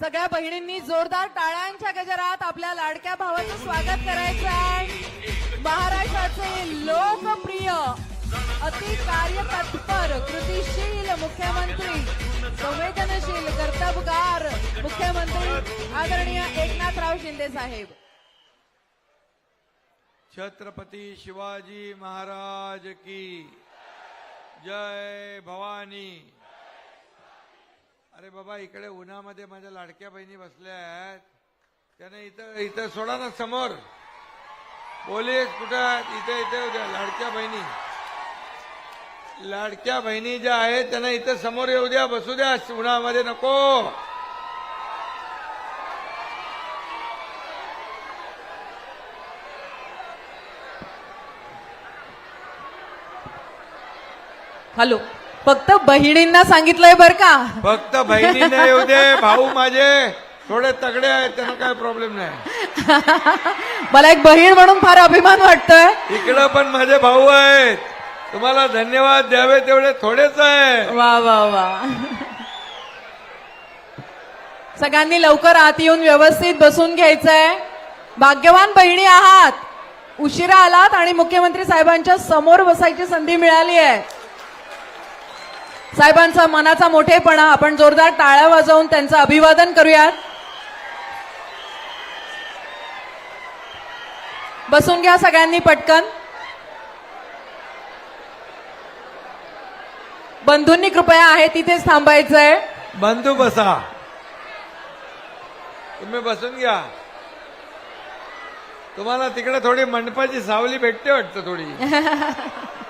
सगळ्या बहिणींनी जोरदार टाळ्यांच्या गजरात आपल्या लाडक्या भावाचं स्वागत करायचं आहे. महाराष्ट्राचे लोकप्रिय अति कार्यतत्पर कृतीशील मुख्यमंत्री संवेदनशील कर्तबगार मुख्यमंत्री आदरणीय एकनाथराव शिंदे साहेब. छत्रपती शिवाजी महाराज की जय भवानी. अरे बाबा इकडे उन्हामध्ये माझ्या लाडक्या बहिणी बसल्या आहेत. त्याने इथं इथं सोडा ना समोर. पोलीस कुठं? आहेत इथे इथे उद्या लाडक्या बहिणी. लाडक्या बहिणी ज्या आहेत त्यांना इथं समोर येऊ द्या बसू द्या उन्हामध्ये नको. हॅलो. फक्त बहिणींना सांगितलंय बर का? फक्त बहिणीने येऊ दे भाऊ माझे. थोडे तगडे आहेत त्यांना काय प्रॉब्लेम नाही. मला एक बहीण म्हणून फार अभिमान वाटतोय. इकडं पण माझे भाऊ आहेत. तुम्हाला धन्यवाद द्यावे तेवढे थोडेच आहे वा वा वा. सगळ्यांनी लवकर आत येऊन व्यवस्थित बसून घ्यायचंय. भाग्यवान बहिणी आहात. उशिरा आलात आणि मुख्यमंत्री साहेबांच्या समोर बसायची संधी मिळाली आहे. साहेबांचा मनाचा मोठेपणा आपण जोरदार टाळ्या वाजवून त्यांचं अभिवादन करूयात. बसून घ्या सगळ्यांनी पटकन. बंधूंनी कृपया आहे तिथेच थांबायचंय. बंधू बसा. तुम्ही बसून घ्या. तुम्हाला तिकडे थोडी मंडपाची सावली भेटते वाटतं थोडी.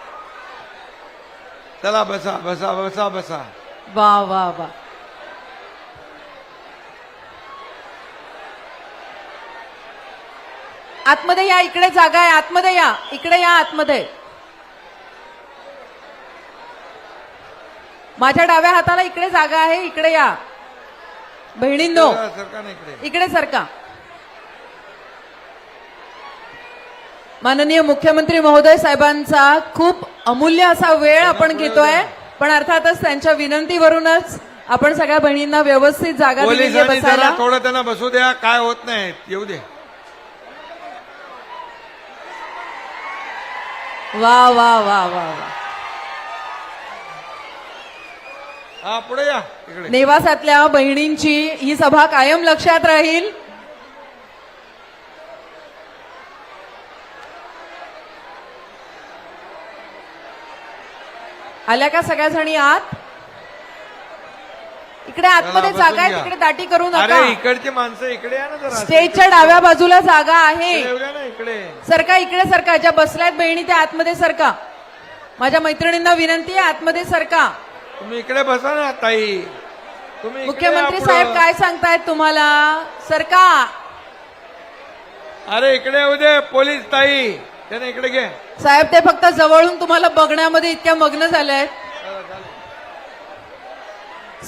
चला बसा बसा बसा बसा. वा वा वा. आतमध्ये या इकडे जागा आहे आतमध्ये या. इकडे या आतमध्ये. माझ्या डाव्या हाताला इकडे जागा आहे इकडे या. बहिणींनो इकडे सरका. माननीय मुख्यमंत्री महोदय साहेबांचा खूप अमूल्य असा वेळ आपण घेतोय. पण अर्थातच त्यांच्या विनंतीवरूनच आपण सगळ्या बहिणींना व्यवस्थित जागा आहे बसायला. थोडं त्यांना बसू द्या काय होत नाही. येऊ दे. वा वा वा वा वा. पुढे या नेवासातल्या बहिणींची ही सभा कायम लक्षात राहील. आल्या का सगळ्या जणी आत? इकडे आतमध्ये जागा आहे घ्या. तिकडे दाटी करू अरे नका इकडची माणसं इकडे या ना जरा. स्टेजच्या डाव्या बाजूला जागा आहे. येऊ द्या ना इकडे. सरका इकडे सरका. ज्या बसल्यात बहिणी त्या आतमध्ये सरका. माझ्या मैत्रिणींना विनंती आहे आतमध्ये सरका. तुम्ही इकडे बसा ना ताई. तुम्ही इकडे मुख्यमंत्री या साहेब पुढं. काय सांगतायत तुम्हाला? सरका. अरे इकडे येऊ दे पोलीस ताई. त्याने इकडे घे. साहेब ते फक्त जवळून तुम्हाला बघण्यामध्ये इतक्या मग्न झालंय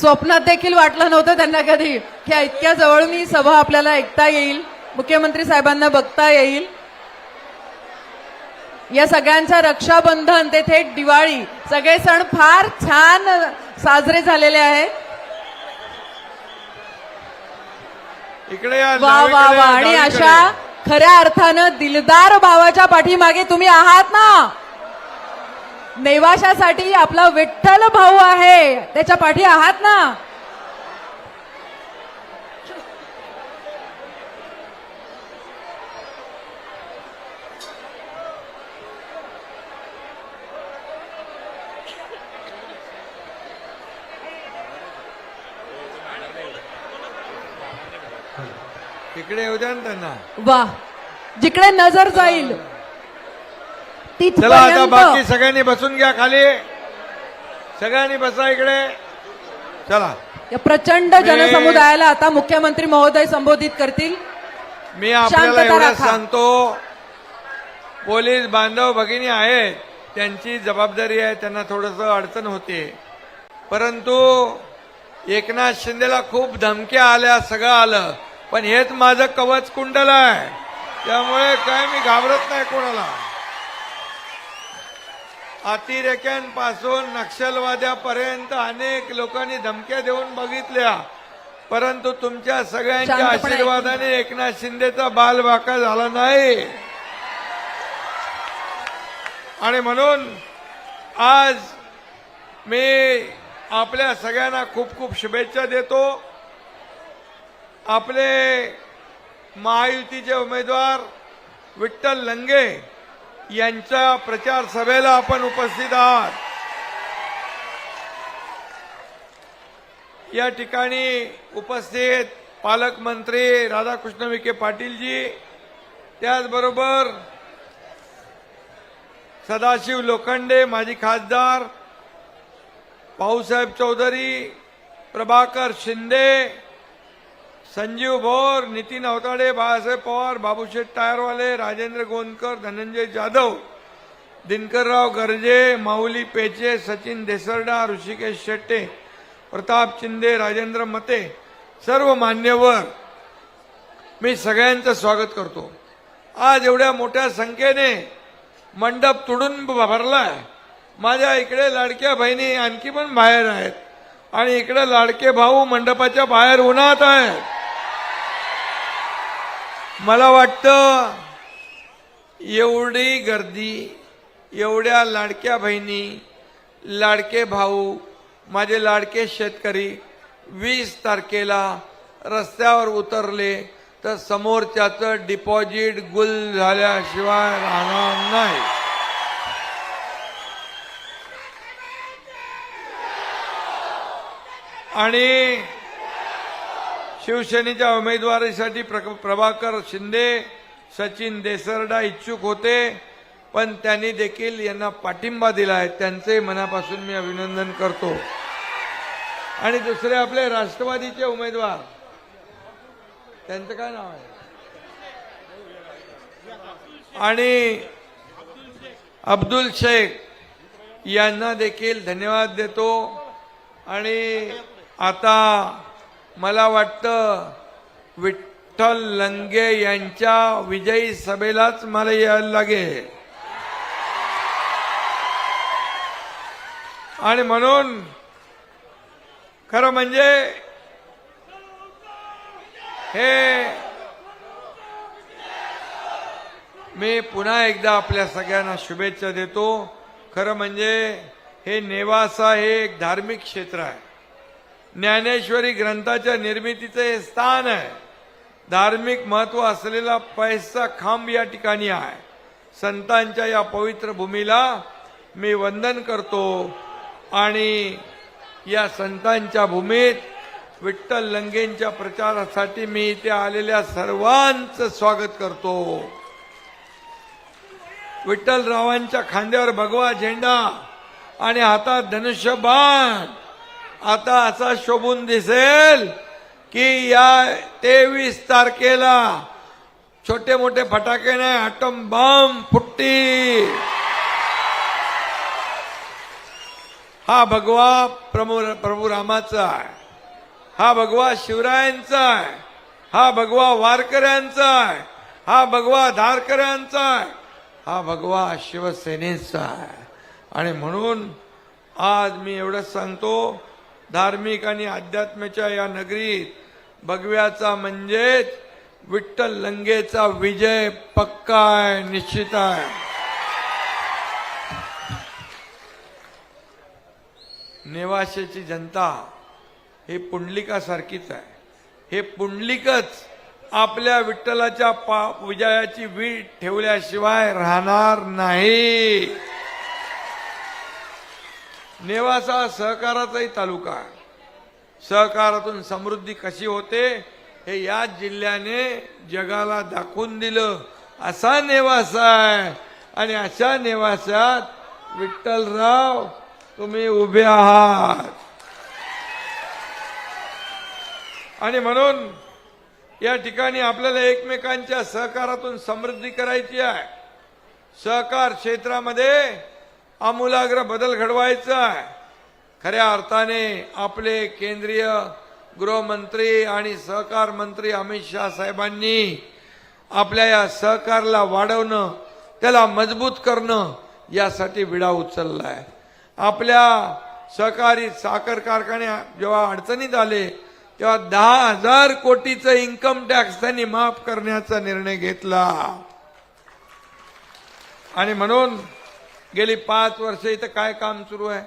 स्वप्नात देखील वाटलं नव्हतं त्यांना कधी. की इतक्या जवळून ही सभा आपल्याला ऐकता येईल. मुख्यमंत्री साहेबांना बघता येईल. या सगळ्यांचं रक्षाबंधन ते थेट दिवाळी. सगळे सण फार छान साजरे झालेले आहेत. इकडे वा वा वा. आणि. अशा खऱ्या अर्थानं दिलदार भावाच्या पाठीमागे तुम्ही आहात ना? नेवाशासाठी आपला विठ्ठल भाऊ आहे. त्याच्या पाठी आहात ना? इकडे येऊ द्या ना त्यांना. वा जिकडे नजर जाईल चला आता बाकी तिथपर्यंत सगळ्यांनी बसून घ्या खाली. सगळ्यांनी बसा इकडे. चला. या प्रचंड जनसमुदायाला आता मुख्यमंत्री महोदय संबोधित करतील. मी आपल्याला शांतता राखा. सांगतो पोलीस बांधव भगिनी आहेत त्यांची जबाबदारी आहे त्यांना थोडस अडचण होते. परंतु एकनाथ शिंदेला खूप धमक्या आल्या सगळं आलं. पण हेच माझं कवच कुंडल आहे. त्यामुळे काय मी घाबरत नाही कोणाला. अतिरेक्यांपासून नक्षलवाद्यापर्यंत अनेक लोकांनी धमक्या देऊन बघितल्या. परंतु तुमच्या सगळ्यांच्या आशीर्वादाने एकनाथ शिंदेचा बाल बाका झाला नाही. आणि म्हणून आज मी आपल्या सगळ्यांना खूप खूप शुभेच्छा देतो. आपले महायुतीचे उमेदवार विठ्ठल लंगे यांच्या प्रचार सभेला आपण उपस्थित आहात. या ठिकाणी उपस्थित पालकमंत्री राधाकृष्ण विखे पाटीलजी त्याचबरोबर सदाशिव लोखंडे माजी खासदार भाऊसाहेब चौधरी प्रभाकर शिंदे संजीव भोर नितीन अवताडे बाळासाहेब पवार बाबूशेठ टायरवाले राजेंद्र गोंदकर धनंजय जाधव दिनकरराव गर्जे माऊली पेचे सचिन देसरडा ऋषिकेश शेट्टे प्रताप शिंदे राजेंद्र मते सर्व मान्यवर मी सगळ्यांचं स्वागत करतो. आज एवढ्या मोठ्या संख्येने मंडप तुडून भरलाय. माझ्या इकडे लाडक्या बहिणी आणखी पण बाहेर आहेत आणि इकडे लाडके भाऊ मंडपाच्या बाहेर उन्हात आहेत. मला वाटतं एवढी गर्दी एवढ्या लाडक्या बहिणी लाडके भाऊ माझे लाडके शेतकरी वीस तारखेला रस्त्यावर उतरले तर समोरच्याचं डिपॉझिट गुल झाल्याशिवाय राहणार नाही. आणि शिवसेनेच्या उमेदवारीसाठी प्र- प्रभाकर शिंदे सचिन देसरडा इच्छुक होते पण त्यांनी देखील यांना पाठिंबा दिला आहे. त्यांचे मनापासून मी अभिनंदन करतो. आणि दुसरे आपले राष्ट्रवादीचे उमेदवार. त्यांचं काय नाव आहे? आणि अब्दुल शेख यांना देखील धन्यवाद देतो. आणि आता मला वाटतं विठ्ठल लंगे यांच्या विजयी सभेलाच मला यायला लागेल. आणि म्हणून खरं म्हणजे हे मी पुन्हा एकदा आपल्या सगळ्यांना शुभेच्छा देतो. खरं म्हणजे हे नेवासा हे एक धार्मिक क्षेत्र आहे. ज्ञानेश्वरी ग्रंथाच्या निर्मितीचं हे स्थान आहे. धार्मिक महत्त्व असलेला पैसा खांब या ठिकाणी आहे. संतांच्या या पवित्र भूमीला मी वंदन करतो आणि या संतांच्या भूमीत विठ्ठल लंगेंच्या प्रचारासाठी मी इथे आलेल्या सर्वांचं स्वागत करतो. विठ्ठलरावांच्या खांद्यावर भगवा झेंडा आणि हातात धनुष्य बाण आता असा शोभून दिसेल की या तेवीस तारखेला छोटे मोठे फटाके नाही आटम बॉम्ब फुट्टी हा भगवा प्रभू प्रभू रामाचा आहे. हा भगवा शिवरायांचा आहे. हा भगवा वारकऱ्यांचा आहे. हा भगवा धारकऱ्यांचा आहे. हा भगवा शिवसेनेचा आहे. आणि म्हणून आज मी एवढंच सांगतो धार्मिक आणि अध्यात्माच्या या नगरीत भगव्याचा म्हणजेच विठ्ठल लंगेचा विजय पक्का आहे निश्चित आहे. नेवाशेची जनता ही पुंडलिकासारखीच आहे. हे पुंडलिकच आपल्या विठ्ठलाच्या पा विजयाची वीट ठेवल्याशिवाय राहणार नाही. नेवासा सहकाराचाही तालुका सहकारातून समृद्धी कशी होते हे याच जिल्ह्याने जगाला दाखवून दिलं. असा नेवासा आहे. आणि अशा नेवासात विठ्ठलराव तुम्ही उभे आहात. आणि म्हणून या ठिकाणी आपल्याला एकमेकांच्या सहकारातून समृद्धी करायची आहे. सहकार क्षेत्रामध्ये आमूलाग्र बदल घडवायचा आहे. खऱ्या अर्थाने आपले केंद्रीय गृहमंत्री आणि सहकार मंत्री अमित शहा साहेबांनी आपल्या या सहकारला वाढवणं त्याला मजबूत करणं यासाठी विडा उचलला आहे आपल्या सहकारी साखर कारखाने जेव्हा अडचणीत आले तेव्हा दहा हजार कोटीचं इन्कम टॅक्स त्यांनी माफ करण्याचा निर्णय घेतला. आणि म्हणून गेली पाच वर्ष इथं काय काम सुरू आहे?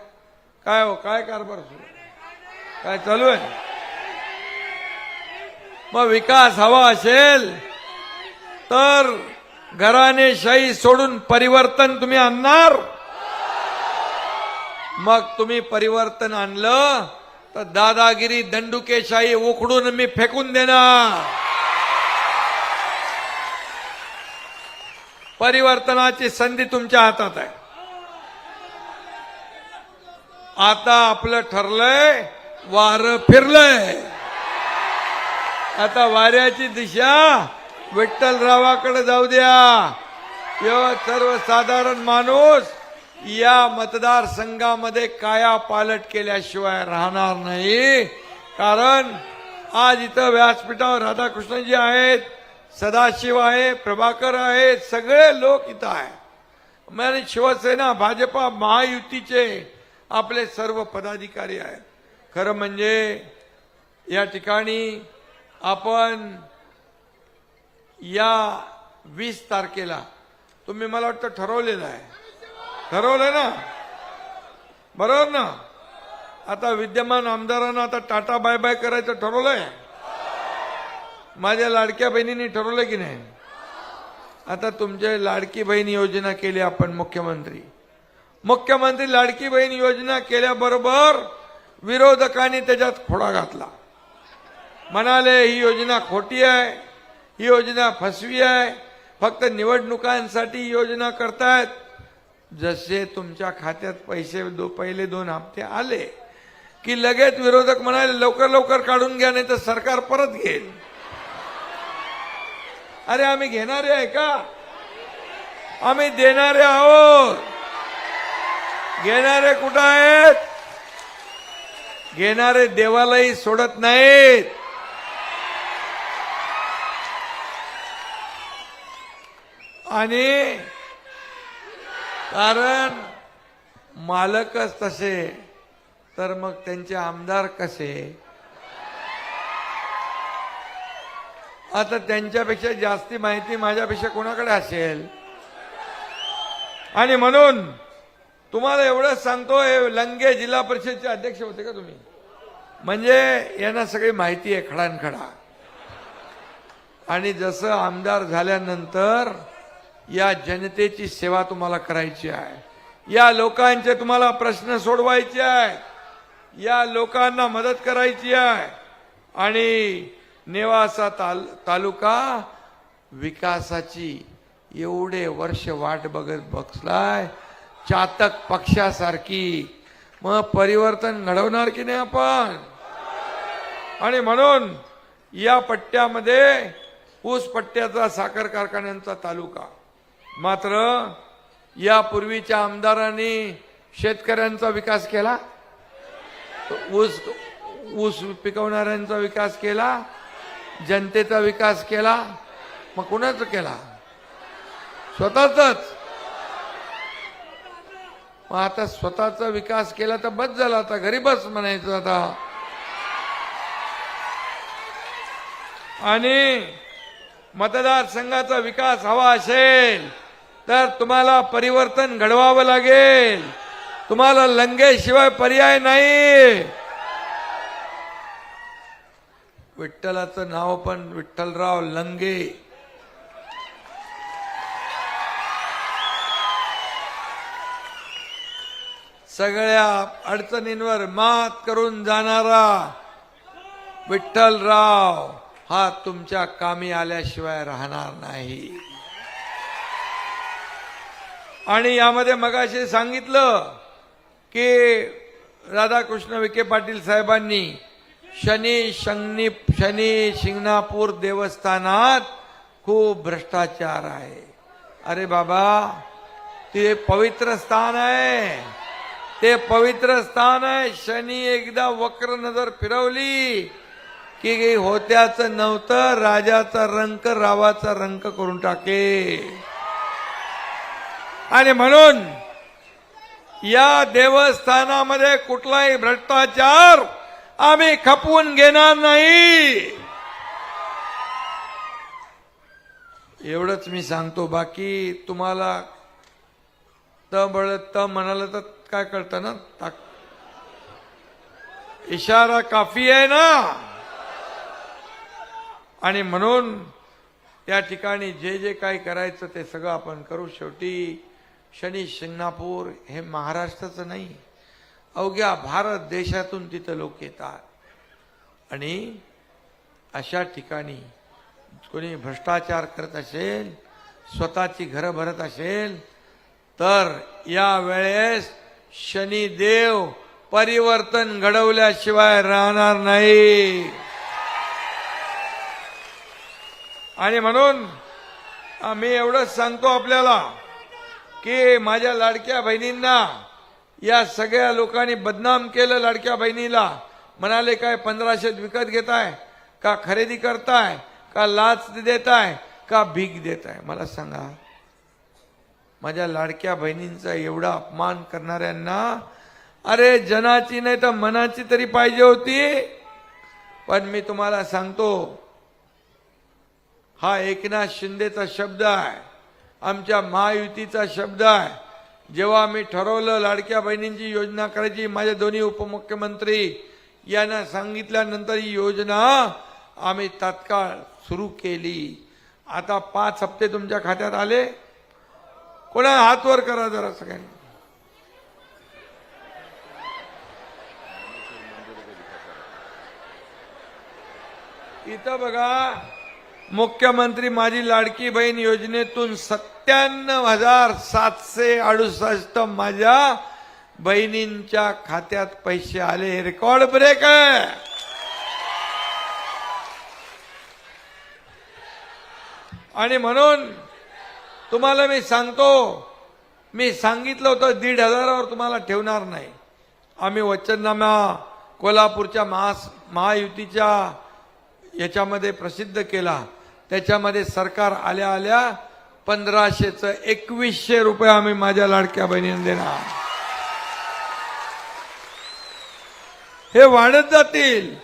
काय हो काय कारभार सुरू? काय चालू आहे? मग विकास हवा असेल तर घराने शाही सोडून परिवर्तन तुम्ही आणणार? मग तुम्ही परिवर्तन आणलं तर दादागिरी दंडुकेशाही उखडून मी फेकून देणार. परिवर्तनाची संधी तुमच्या हातात आहे. आता आपलं ठरलंय वार फिरलंय. आता वाऱ्याची दिशा विठ्ठलरावाकडे जाऊ द्या. किंवा सर्वसाधारण माणूस या मतदारसंघामध्ये काया पालट केल्याशिवाय राहणार नाही. कारण आज इथं व्यासपीठावर राधाकृष्णजी आहेत सदाशिव आहे प्रभाकर आहेत सगळे लोक इथं आहे म्हणजे शिवसेना भाजपा महायुतीचे आपले सर्व पदाधिकारी आहेत. खरं म्हणजे या ठिकाणी आपण या वीस तारखेला तुम्ही मला वाटतं ठरवलेलं आहे. ठरवलं ना? बरोबर ना? आता विद्यमान आमदारांना आता टाटा बाय बाय करायचं ठरवलंय. माझ्या लाडक्या बहिणींनी ठरवलं की नाही? आता तुमच्या लाडकी बहीण योजना केली आपण मुख्यमंत्री. मुख्यमंत्री लाडकी बहीण योजना केल्याबरोबर विरोधकांनी त्याच्यात खोडा घातला. म्हणाले ही योजना खोटी आहे ही योजना फसवी आहे. फक्त निवडणुकांसाठी योजना करतायत. जसे तुमच्या खात्यात पैसे दो पहिले दोन हप्ते आले की लगेच विरोधक म्हणाले लवकर लवकर काढून घ्या नाही तर सरकार परत घेईल. अरे आम्ही घेणारे आहे का? आम्ही देणारे आहोत. घेणारे कुठं आहेत? घेणारे देवालाही सोडत नाहीत. आणि कारण मालकच तसे तर मग त्यांचे आमदार कसे? आता त्यांच्यापेक्षा जास्ती माहिती माझ्यापेक्षा कोणाकडे असेल? आणि म्हणून तुम्हाला एवढंच सांगतो हे लंगे जिल्हा परिषदचे अध्यक्ष होते का तुम्ही? म्हणजे यांना सगळी माहिती आहे खडानखडा. आणि जसं आमदार झाल्यानंतर या जनतेची सेवा तुम्हाला करायची आहे. या लोकांचे तुम्हाला प्रश्न सोडवायचे आहे या लोकांना मदत करायची आहे. आणि नेवासा ताल तालुका विकासाची एवढे वर्ष वाट बघत बसलाय. चातक पक्षासारखी. मग परिवर्तन घडवणार की नाही आपण? आणि म्हणून या पट्ट्यामध्ये ऊस पट्ट्याचा साखर कारखान्यांचा तालुका. मात्र यापूर्वीच्या आमदारांनी शेतकऱ्यांचा विकास केला? ऊस ऊस पिकवणाऱ्यांचा विकास केला? जनतेचा विकास केला? मग कुणाचा केला? स्वतःचाच. मग आता स्वतःचा विकास केला तर बस झाला आता. घरी बस म्हणायचं आता. आणि मतदारसंघाचा विकास हवा असेल तर तुम्हाला परिवर्तन घडवावं लागेल. तुम्हाला लंगेशिवाय पर्याय नाही. विठ्ठलाचं नाव पण विठ्ठलराव लंगे. सगळ्या अडचणींवर मात करून जाणारा विठ्ठलराव हा तुमच्या कामी आल्याशिवाय राहणार नाही. आणि यामध्ये मगाशी सांगितलं की राधाकृष्ण विखे पाटील साहेबांनी शनी शंगनी शनी शिंगणापूर देवस्थानात खूप भ्रष्टाचार आहे. अरे बाबा ते पवित्र स्थान आहे. ते पवित्र स्थान आहे. शनी एकदा वक्र नजर फिरवली की होत्याचं नव्हतं राजाचा रंक रावाचा रंक करून टाके. आणि म्हणून या देवस्थानामध्ये कुठलाही भ्रष्टाचार आम्ही खपवून घेणार नाही. एवढंच मी सांगतो. बाकी तुम्हाला त बळ त म्हणाल तर काय कळतं ना ताक. इशारा काफी आहे ना? आणि म्हणून त्या ठिकाणी जे जे काय करायचं ते सगळं आपण करू. शेवटी शनी शिंगणापूर हे महाराष्ट्राचं नाही. अवघ्या भारत देशातून तिथं लोक येतात. आणि अशा ठिकाणी कोणी भ्रष्टाचार करत असेल स्वतःची घरं भरत असेल तर या वेळेस शनिदेव परिवर्तन घडवल्याशिवाय राहणार नाही. आणि म्हणून मी एवढंच सांगतो आपल्याला की माझ्या लाडक्या बहिणींना या सगळ्या लोकांनी बदनाम केलं लाडक्या बहिणीला. म्हणाले काय पंधराशेत विकत घेताय? का खरेदी करताय? का लाच देताय? का भीक देताय? मला सांगा. माझ्या लाडक्या बहिणींचा एवढा अपमान करणाऱ्यांना अरे जनाची नाही तर मनाची तरी पाहिजे होती. पण मी तुम्हाला सांगतो हा एकनाथ शिंदेचा शब्द आहे. आमच्या महायुतीचा शब्द आहे. जेव्हा मी ठरवलं लाडक्या बहिणींची योजना करायची माझे दोन्ही उपमुख्यमंत्री यांना सांगितल्यानंतर ही योजना आम्ही तात्काळ सुरू केली. आता पाच हप्ते तुमच्या खात्यात आले. कोणा हात वर करा जरा सगळ्यांनी. इथं बघा मुख्यमंत्री माझी लाडकी बहीण योजनेतून सत्त्याण्णव हजार सातशे अडुसष्ट माझ्या बहिणींच्या खात्यात पैसे आले. हे रेकॉर्ड ब्रेक आहे. आणि म्हणून तुम्हाला मी सांगतो मी सांगितलं होतं दीड हजारावर तुम्हाला ठेवणार नाही. आम्ही वचननामा कोल्हापूरच्या महास महायुतीच्या याच्यामध्ये प्रसिद्ध केला. त्याच्यामध्ये सरकार आल्या आल्या पंधराशेचं एकवीसशे रुपये आम्ही माझ्या लाडक्या बहिणीने देणार. हे वाढत जातील.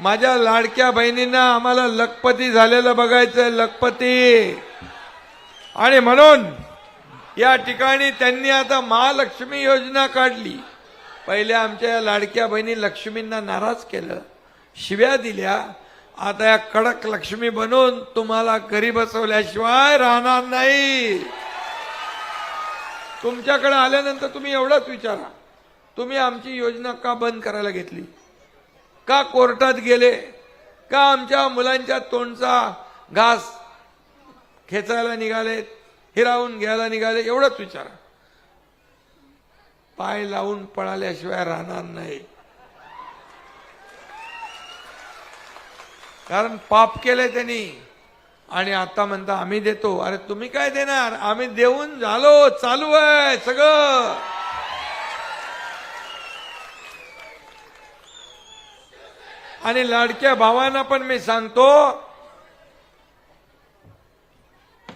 माझ्या लाडक्या बहिणींना आम्हाला लखपती झालेलं बघायचंय लखपती. आणि म्हणून या ठिकाणी त्यांनी आता महालक्ष्मी योजना काढली. पहिले आमच्या या लाडक्या बहिणी लक्ष्मींना नाराज केलं. शिव्या दिल्या. आता या कडक लक्ष्मी बनून तुम्हाला घरी बसवल्याशिवाय राहणार नाही. तुमच्याकडे आल्यानंतर तुम्ही एवढंच विचारा. तुम्ही आमची योजना का बंद करायला घेतली? का कोर्टात गेले? का आमच्या मुलांच्या तोंडचा घास खेचायला निघाले हिरावून घ्यायला निघाले एवढंच विचारा. पाय लावून पळाल्याशिवाय राहणार नाही. कारण पाप केले त्यांनी. आणि आता म्हणता आम्ही देतो. अरे तुम्ही काय देणार? आम्ही देऊन झालो चालू आहे सगळं. आणि लाडक्या भावांना पण मी सांगतो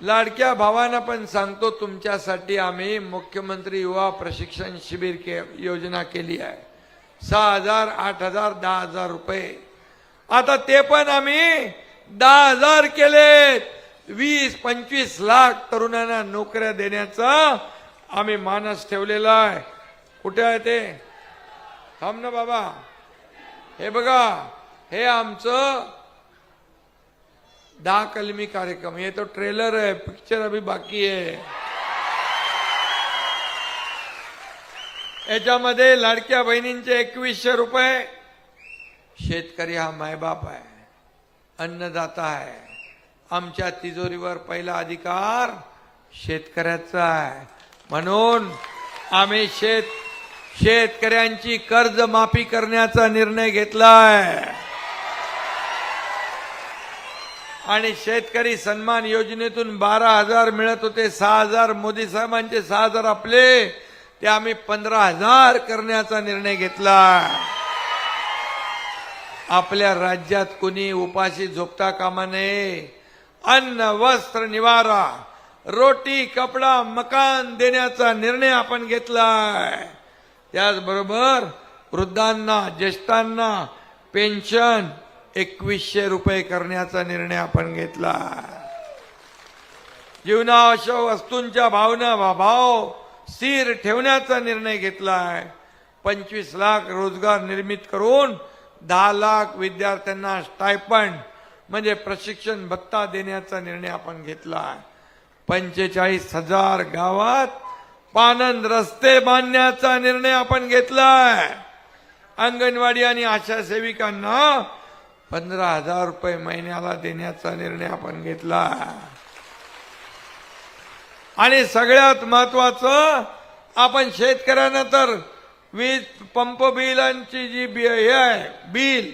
लाडक्या भावांना पण सांगतो तुमच्यासाठी आम्ही मुख्यमंत्री युवा प्रशिक्षण शिबिर के योजना केली आहे. सहा हजार आठ हजार दहा हजार रुपये. आता ते पण आम्ही दहा हजार केलेत. वीस पंचवीस लाख तरुणांना नोकऱ्या देण्याचा आम्ही मानस ठेवलेला आहे. कुठे आहे ते? थांब ना बाबा. हे बघा हे आमचं दहा कलमी कार्यक्रम ये तो ट्रेलर है पिक्चर अभी बाकी आहे याच्यामध्ये लाडक्या बहिणींचे एकवीसशे रुपये शेतकरी हा मायबाप आहे अन्नदाता आहे. आमच्या तिजोरीवर पहिला अधिकार शेतकऱ्याचा आहे. म्हणून आम्ही शेत शेतकऱ्यांची कर्ज माफी करण्याचा निर्णय घेतलाय. आणि शेतकरी सन्मान योजनेतून बारा हजार मिळत होते सहा हजार मोदी साहेबांचे सहा हजार आपले ते आम्ही पंधरा हजार करण्याचा निर्णय घेतला. आपल्या राज्यात कुणी उपाशी झोपता कामा नये. अन्न वस्त्र निवारा रोटी कपडा मकान देण्याचा निर्णय आपण घेतलाय. त्याचबरोबर वृद्धांना ज्येष्ठांना पेन्शन एकवीसशे रुपये करण्याचा निर्णय आपण घेतला. जीवनावश्यक वस्तूंच्या भावना भाव स्थिर ठेवण्याचा निर्णय घेतलाय. पंचवीस लाख रोजगार निर्मित करून दहा लाख विद्यार्थ्यांना स्टायपंड म्हणजे प्रशिक्षण भत्ता देण्याचा निर्णय आपण घेतलाय पंचेचाळीस हजार गावात पानंद रस्ते बांधण्याचा निर्णय आपण घेतलाय. अंगणवाडी आणि आशा सेविकांना पंधरा हजार रुपये महिन्याला देण्याचा निर्णय आपण घेतला. आणि सगळ्यात महत्वाचं आपण शेतकऱ्यांना तर वीज पंप बिलांची जी बी हे आहे बिल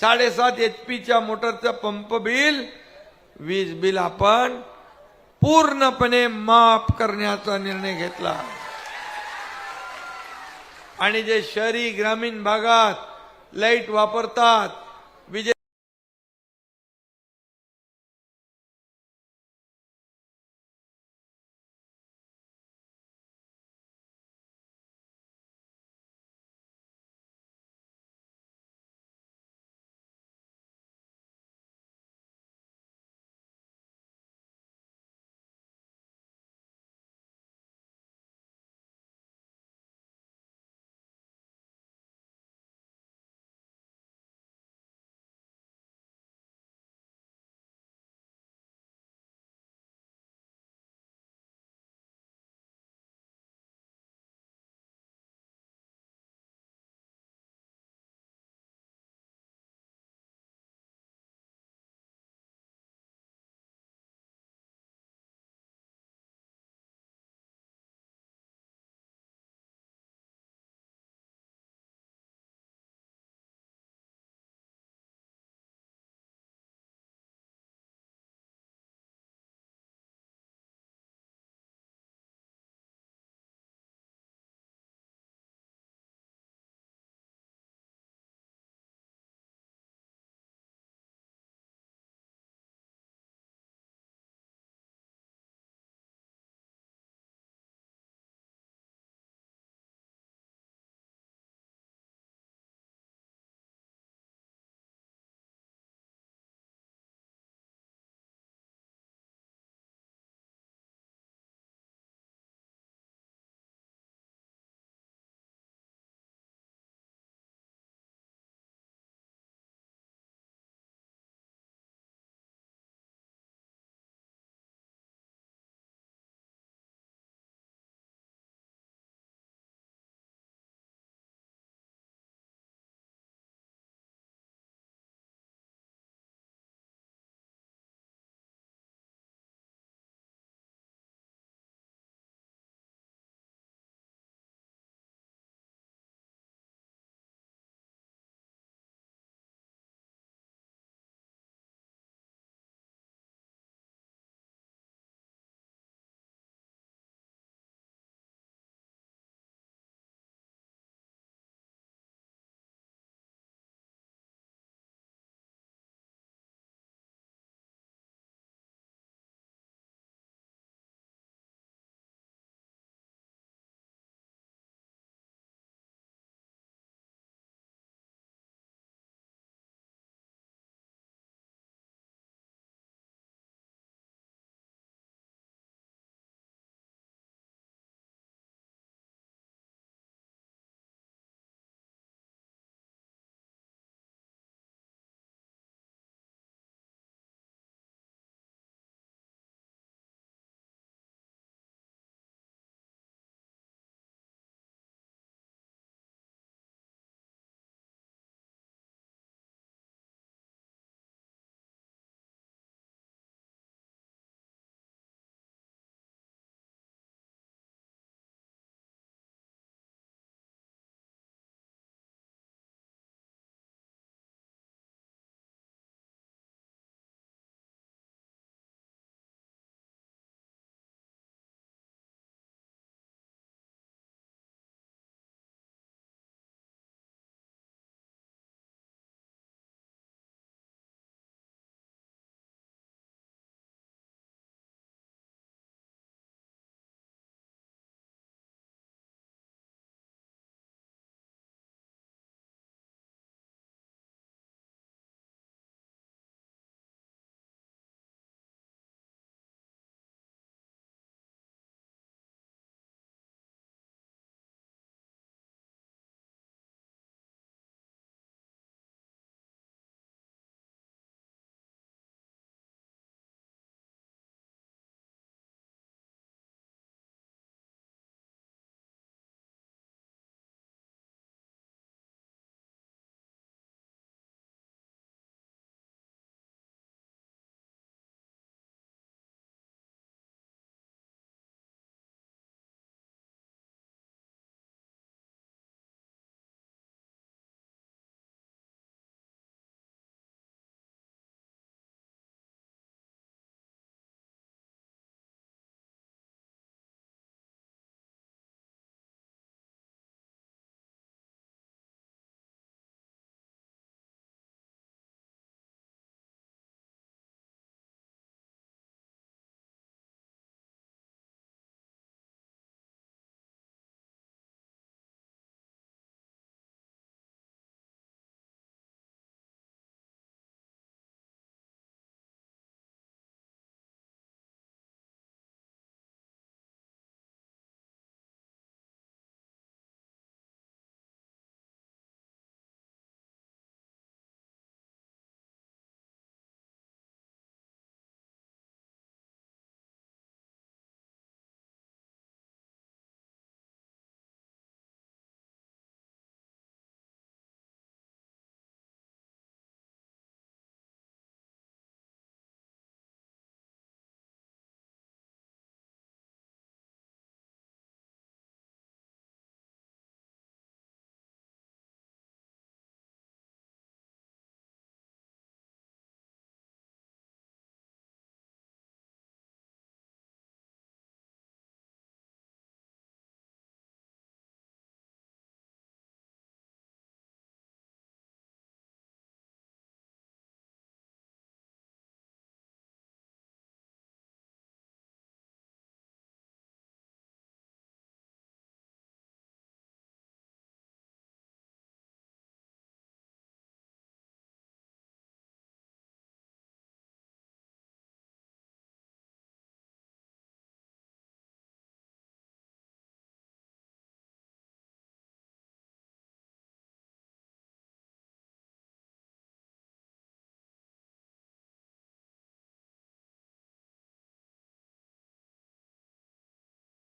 साडेसात एच पीच्या मोटरचं पंप बिल वीज बिल आपण पूर्णपणे माफ करण्याचा निर्णय घेतला. आणि जे शहरी ग्रामीण भागात लाइट वापरतात